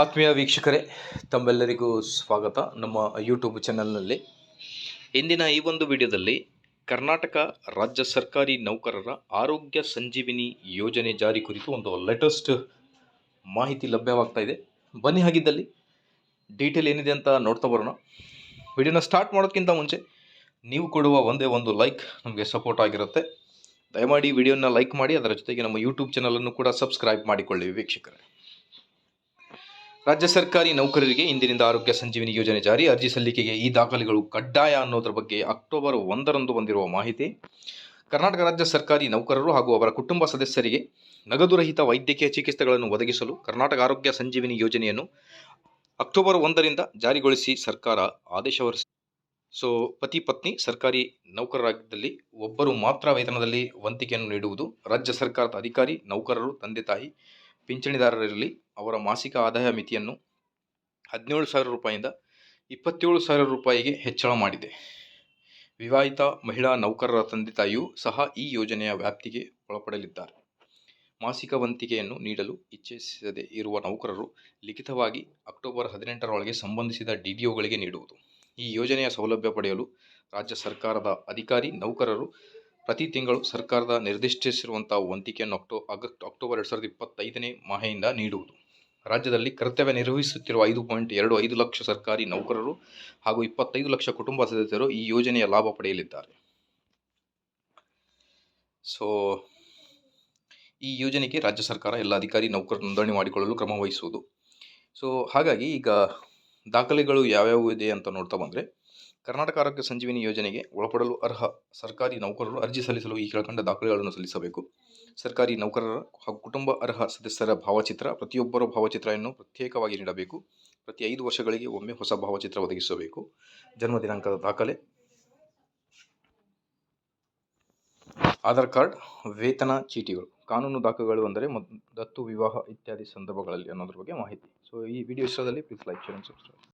ಆತ್ಮೀಯ ವೀಕ್ಷಕರೇ, ತಮ್ಮೆಲ್ಲರಿಗೂ ಸ್ವಾಗತ ನಮ್ಮ ಯೂಟ್ಯೂಬ್ ಚಾನಲ್ನಲ್ಲಿ ಇಂದಿನ ಈ ಒಂದು ವಿಡಿಯೋದಲ್ಲಿ ಕರ್ನಾಟಕ ರಾಜ್ಯ ಸರ್ಕಾರಿ ನೌಕರರ ಆರೋಗ್ಯ ಸಂಜೀವಿನಿ ಯೋಜನೆ ಜಾರಿ ಕುರಿತು ಒಂದು ಲೇಟೆಸ್ಟ್ ಮಾಹಿತಿ ಲಭ್ಯವಾಗ್ತಾ ಇದೆ. ಬನ್ನಿ ಹಾಗಿದ್ದಲ್ಲಿ ಡೀಟೇಲ್ ಏನಿದೆ ಅಂತ ನೋಡ್ತಾ ಬರೋಣ. ವಿಡಿಯೋನ ಸ್ಟಾರ್ಟ್ ಮಾಡೋದಕ್ಕಿಂತ ಮುಂಚೆ ನೀವು ಕೊಡುವ ಒಂದೇ ಒಂದು ಲೈಕ್ ನಮಗೆ ಸಪೋರ್ಟ್ ಆಗಿರುತ್ತೆ. ದಯಮಾಡಿ ವಿಡಿಯೋನ ಲೈಕ್ ಮಾಡಿ, ಅದರ ಜೊತೆಗೆ ನಮ್ಮ ಯೂಟ್ಯೂಬ್ ಚಾನಲನ್ನು ಕೂಡ ಸಬ್ಸ್ಕ್ರೈಬ್ ಮಾಡಿಕೊಳ್ಳಿ ವೀಕ್ಷಕರೇ. ರಾಜ್ಯ ಸರ್ಕಾರಿ ನೌಕರರಿಗೆ ಇಂದಿನಿಂದ ಆರೋಗ್ಯ ಸಂಜೀವಿನಿ ಯೋಜನೆ ಜಾರಿ. ಅರ್ಜಿ ಸಲ್ಲಿಕೆಗೆ ಈ ದಾಖಲೆಗಳು ಕಡ್ಡಾಯ ಅನ್ನೋದರ ಬಗ್ಗೆ ಅಕ್ಟೋಬರ್ ಒಂದರಂದು ಬಂದಿರುವ ಮಾಹಿತಿ. ಕರ್ನಾಟಕ ರಾಜ್ಯ ಸರ್ಕಾರಿ ನೌಕರರು ಹಾಗೂ ಅವರ ಕುಟುಂಬ ಸದಸ್ಯರಿಗೆ ನಗದು ರಹಿತ ವೈದ್ಯಕೀಯ ಚಿಕಿತ್ಸೆಗಳನ್ನು ಒದಗಿಸಲು ಕರ್ನಾಟಕ ಆರೋಗ್ಯ ಸಂಜೀವಿನಿ ಯೋಜನೆಯನ್ನು ಅಕ್ಟೋಬರ್ ಒಂದರಿಂದ ಜಾರಿಗೊಳಿಸಿ ಸರ್ಕಾರ ಆದೇಶ ಹೊರಡಿಸಿದೆ ಸೊ, ಪತಿ ಪತ್ನಿ ಸರ್ಕಾರಿ ನೌಕರರಾಗಿದ್ದಲ್ಲಿ ಒಬ್ಬರು ಮಾತ್ರ ವೇತನದಲ್ಲಿ ವಂತಿಕೆಯನ್ನು ನೀಡುವುದು. ರಾಜ್ಯ ಸರ್ಕಾರದ ಅಧಿಕಾರಿ, ನೌಕರರು, ತಂದೆ ತಾಯಿ ಪಿಂಚಣಿದಾರರಿರಲಿ ಅವರ ಮಾಸಿಕ ಆದಾಯ ಮಿತಿಯನ್ನು ಹದಿನೇಳು ಸಾವಿರ ರೂಪಾಯಿಯಿಂದ ಇಪ್ಪತ್ತೇಳು ಸಾವಿರ ರೂಪಾಯಿಗೆ ಹೆಚ್ಚಳ ಮಾಡಿದೆ. ವಿವಾಹಿತ ಮಹಿಳಾ ನೌಕರರ ತಂದೆ ತಾಯಿಯೂ ಸಹ ಈ ಯೋಜನೆಯ ವ್ಯಾಪ್ತಿಗೆ ಒಳಪಡಲಿದ್ದಾರೆ. ಮಾಸಿಕ ವಂತಿಕೆಯನ್ನು ನೀಡಲು ಇಚ್ಛಿಸದೆ ಇರುವ ನೌಕರರು ಲಿಖಿತವಾಗಿ ಅಕ್ಟೋಬರ್ ಹದಿನೆಂಟರೊಳಗೆ ಸಂಬಂಧಿಸಿದ ಡಿಡಿಒಗಳಿಗೆ ನೀಡುವುದು. ಈ ಯೋಜನೆಯ ಸೌಲಭ್ಯ ಪಡೆಯಲು ರಾಜ್ಯ ಸರ್ಕಾರದ ಅಧಿಕಾರಿ, ನೌಕರರು ಪ್ರತಿ ತಿಂಗಳು ಸರ್ಕಾರದ ನಿರ್ದಿಷ್ಟಿಸಿರುವಂಥ ವಂತಿಕೆಯನ್ನು ಅಕ್ಟೋ ಅಕ್ಟೋಬರ್ ಎರಡು ಸಾವಿರದ ಇಪ್ಪತ್ತೈದನೇ ಮಾಹೆಯಿಂದ ನೀಡುವುದು. ರಾಜ್ಯದಲ್ಲಿ ಕರ್ತವ್ಯ ನಿರ್ವಹಿಸುತ್ತಿರುವ ಐದು ಪಾಯಿಂಟ್ ಎರಡು ಐದು ಲಕ್ಷ ಸರ್ಕಾರಿ ನೌಕರರು ಹಾಗೂ ಇಪ್ಪತ್ತೈದು ಲಕ್ಷ ಕುಟುಂಬ ಸದಸ್ಯರು ಈ ಯೋಜನೆಯ ಲಾಭ ಪಡೆಯಲಿದ್ದಾರೆ. ಸೊ ಈ ಯೋಜನೆಗೆ ರಾಜ್ಯ ಸರ್ಕಾರ ಎಲ್ಲ ಅಧಿಕಾರಿ ನೌಕರರು ನೋಂದಣಿ ಮಾಡಿಕೊಳ್ಳಲು ಕ್ರಮ ವಹಿಸುವುದು. ಸೊ ಹಾಗಾಗಿ ಈಗ ದಾಖಲೆಗಳು ಯಾವ್ಯಾವು ಇದೆ ಅಂತ ನೋಡ್ತಾ ಬಂದರೆ ಕರ್ನಾಟಕ ಆರೋಗ್ಯ ಸಂಜೀವಿನಿ ಯೋಜನೆಗೆ ಒಳಪಡಲು ಅರ್ಹ ಸರ್ಕಾರಿ ನೌಕರರು ಅರ್ಜಿ ಸಲ್ಲಿಸಲು ಈ ಕೆಳಕಂಡ ದಾಖಲೆಗಳನ್ನು ಸಲ್ಲಿಸಬೇಕು. ಸರ್ಕಾರಿ ನೌಕರರ ಹಾಗೂ ಕುಟುಂಬ ಅರ್ಹ ಸದಸ್ಯರ ಭಾವಚಿತ್ರ, ಪ್ರತಿಯೊಬ್ಬರ ಭಾವಚಿತ್ರವನ್ನು ಪ್ರತ್ಯೇಕವಾಗಿ ನೀಡಬೇಕು. ಪ್ರತಿ ಐದು ವರ್ಷಗಳಿಗೆ ಒಮ್ಮೆ ಹೊಸ ಭಾವಚಿತ್ರ ಒದಗಿಸಬೇಕು. ಜನ್ಮ ದಿನಾಂಕದ ದಾಖಲೆ. ಆಧಾರ್ ಕಾರ್ಡ್, ವೇತನ ಚೀಟಿಗಳು, ಕಾನೂನು ದಾಖಲೆಗಳು ಅಂದರೆ ದತ್ತು ವಿವಾಹ ಇತ್ಯಾದಿ ಸಂದರ್ಭಗಳಲ್ಲಿ ಅನ್ನೋದ್ರ ಬಗ್ಗೆ ಮಾಹಿತಿ. ಸೊ ಈ ವಿಡಿಯೋ ಇಷ್ಟದಲ್ಲಿ ಪ್ಲೀಸ್ ಲೈಕ್ ಶೇರ್ ಸಬ್ಸ್ಕ್ರೈಬ್